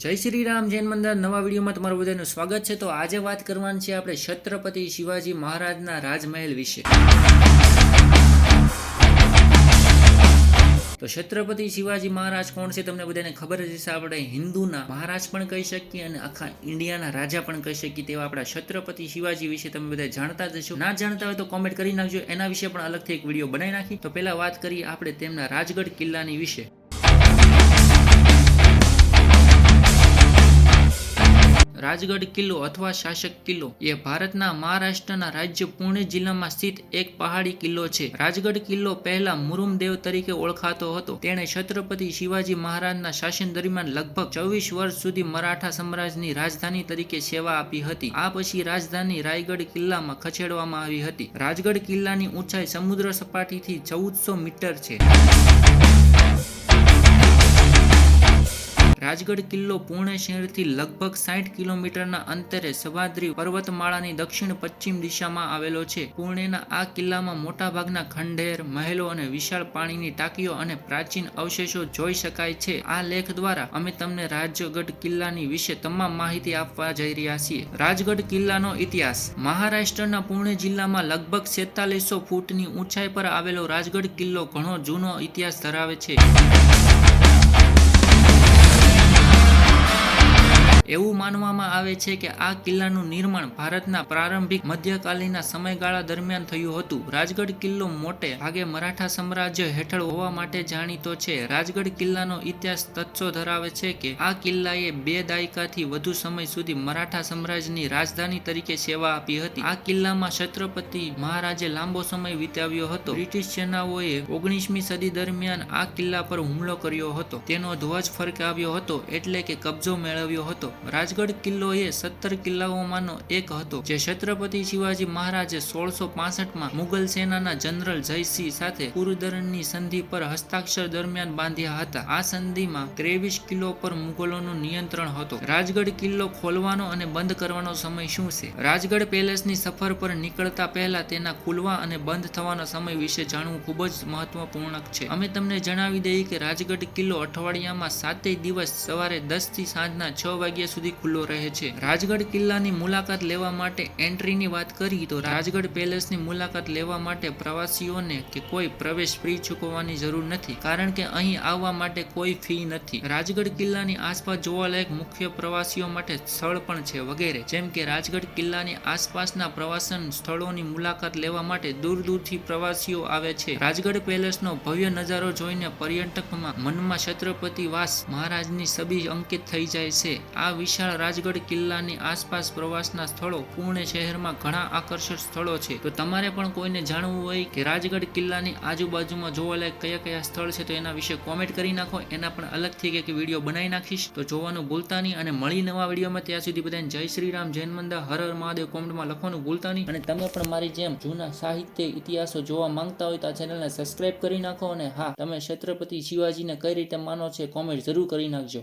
જય શ્રી રામ, જૈન મંદિર નવા વિડીયોમાં તમારું બધાનું સ્વાગત છે. તો આજે વાત કરવાની છે આપણે છત્રપતિ શિવાજી મહારાજના રાજમહેલ વિશે. તો છત્રપતિ શિવાજી મહારાજ કોણ છે તમને બધાને ખબર જ હશે. આપણે હિન્દુના મહારાજ પણ કહી શકીએ અને આખા ઇન્ડિયાના રાજા પણ કહી શકીએ તેવા આપણા છત્રપતિ શિવાજી વિશે તમે બધા જાણતા જ હશો. ના જાણતા હોય તો કોમેન્ટ કરી નાખજો. એના વિશે પણ અલગથી એક વીડિયો બનાવી નાખી તો પહેલા વાત કરીએ આપણે તેમના રાજગઢ કિલ્લાની વિશે. રાજગઢ કિલ્લો અથવા શાસક કિલ્લો. એ ભારતના મહારાષ્ટ્રના રાજ્ય પુણે જિલ્લામાં સ્થિત એક પહાડી કિલ્લો છે. રાજગઢ કિલ્લો પહેલા મુરુમદેવ તરીકે ઓળખાતો હતો. તેણે છત્રપતિ શિવાજી મહારાજના શાસન દરમિયાન લગભગ ચોવીસ વર્ષ સુધી મરાઠા સામ્રાજ્યની રાજધાની તરીકે સેવા આપી હતી. આ પછી રાજધાની રાયગઢ કિલ્લામાં ખસેડવામાં આવી હતી. રાજગઢ કિલ્લાની ઊંચાઈ સમુદ્ર સપાટીથી ચૌદસો મીટર છે. રાજગઢ કિલ્લો પુણે શહેરથી લગભગ સાઠ કિલોમીટરના અંતરે સવાદ્રી પર્વતમાળાની દક્ષિણ પશ્ચિમ દિશામાં આવેલો છે. પુણેના આ કિલ્લામાં મોટાભાગના ખંડેર, મહેલો અને વિશાળ પાણીની ટાંકીઓ અને પ્રાચીન અવશેષો જોઈ શકાય છે. આ લેખ દ્વારા અમે તમને રાજગઢ કિલ્લાની વિશે તમામ માહિતી આપવા જઈ રહ્યા છીએ. રાજગઢ કિલ્લાનો ઇતિહાસ. મહારાષ્ટ્રના પુણે જિલ્લામાં લગભગ સેતાલીસો ફૂટની ઊંચાઈ પર આવેલો રાજગઢ કિલ્લો ઘણો જૂનો ઇતિહાસ ધરાવે છે. એવું માનવામાં આવે છે કે આ કિલ્લાનું નિર્માણ ભારતના પ્રારંભિક મધ્યકાલીના સમયગાળા દરમિયાન થયું હતું. રાજગઢ કિલ્લો મોટે ભાગે મરાઠા સામ્રાજ્ય હેઠળ હોવા માટે જાણીતો છે. રાજગઢ કિલ્લાનો ઇતિહાસ તથ્યો ધરાવે છે કે આ કિલ્લાએ બે દાયકાથી વધુ સમય સુધી મરાઠા સામ્રાજ્યની રાજધાની તરીકે સેવા આપી હતી. આ કિલ્લામાં છત્રપતિ મહારાજે લાંબો સમય વિતાવ્યો હતો. બ્રિટિશ સેનાઓએ ઓગણીસમી સદી દરમિયાન આ કિલ્લા પર હુમલો કર્યો હતો. તેનો ધ્વજ ફરકાવ્યો હતો એટલે કે કબજો મેળવ્યો હતો. રાજગઢ કિલ્લો એ સત્તર કિલ્લાઓમાંનો એક હતો, જે છત્રપતિ શિવાજી મહારાજે સોળસો પાસઠમાં મુગલ સેનાના જનરલ જયસિંહ સાથે પુરદરની સંધિ પર હસ્તાક્ષર દરમિયાન બાંધ્યા હતા. આ સંધિમાં ત્રેવીસ કિલ્લો પર મુગલોનું નિયંત્રણ હતું. રાજગઢ કિલ્લો ખોલવાનો અને બંધ કરવાનો સમય શું છે? રાજગઢ પેલેસની સફર પર નીકળતા પહેલા તેના ખુલવા અને બંધ થવાનો સમય વિશે જાણવું ખૂબ જ મહત્વપૂર્ણ છે. અમે તમને જણાવી દઈએ કે રાજગઢ કિલ્લો અઠવાડિયામાં સાતેય દિવસ સવારે દસથી સાંજના છ વાગ્યા સુધી ખુલ્લો રહે છે. રાજગઢ કિલ્લાની મુલાકાત લેવા માટે એન્ટ્રીની વાત કરી તો રાજગઢ પેલેસની મુલાકાત લેવા માટે પ્રવાસીઓને કે કોઈ પ્રવેશ ફી ચૂકવવાની જરૂર નથી, કારણ કે અહીં આવવા માટે કોઈ ફી નથી. રાજગઢ કિલ્લાની આસપાસ જોવાલાયક મુખ્ય પ્રવાસીઓ માટે સ્થળ પણ છે વગેરે, જેમ કે રાજગઢ કિલ્લાની આસપાસના પ્રવાસન સ્થળોની મુલાકાત લેવા માટે દૂર દૂરથી પ્રવાસીઓ આવે છે. રાજગઢ પેલેસનો ભવ્ય નજારો જોઈને પર્યટકમાં મનમાં છત્રપતિ વાસ મહારાજની છબી અંકિત થઈ જાય છે. આ વિશાળ રાજગઢ કિલ્લાની આસપાસ પ્રવાસના સ્થળો પુણે શહેરમાં ઘણા આકર્ષક સ્થળો છે. તો તમારે પણ કોઈને જાણવું હોય કે રાજગઢ કિલ્લાની આજુબાજુમાં જોવાલાયક કયા કયા સ્થળ છે તો એના વિશે કોમેન્ટ કરી નાખો. એના પણ અલગથી એક વીડિયો બનાવી નાખીશ. તો જોવાનું ભૂલતા નહીં અને મળી નવા વિડીયોમાં ત્યાં સુધી બધાને જય શ્રી રામ જૈન મંદિર હર હર મહાદેવ કોમેન્ટમાં લખવાનું ભૂલતા નહીં. અને તમે પણ મારી જેમ જૂના સાહિત્ય, ઇતિહાસો જોવા માંગતા હોય તો આ ચેનલને સબસ્ક્રાઈબ કરી નાખો અને હા, તમે છત્રપતિ શિવાજીને કઈ રીતે માનો છે કોમેન્ટ જરૂર કરી નાખજો.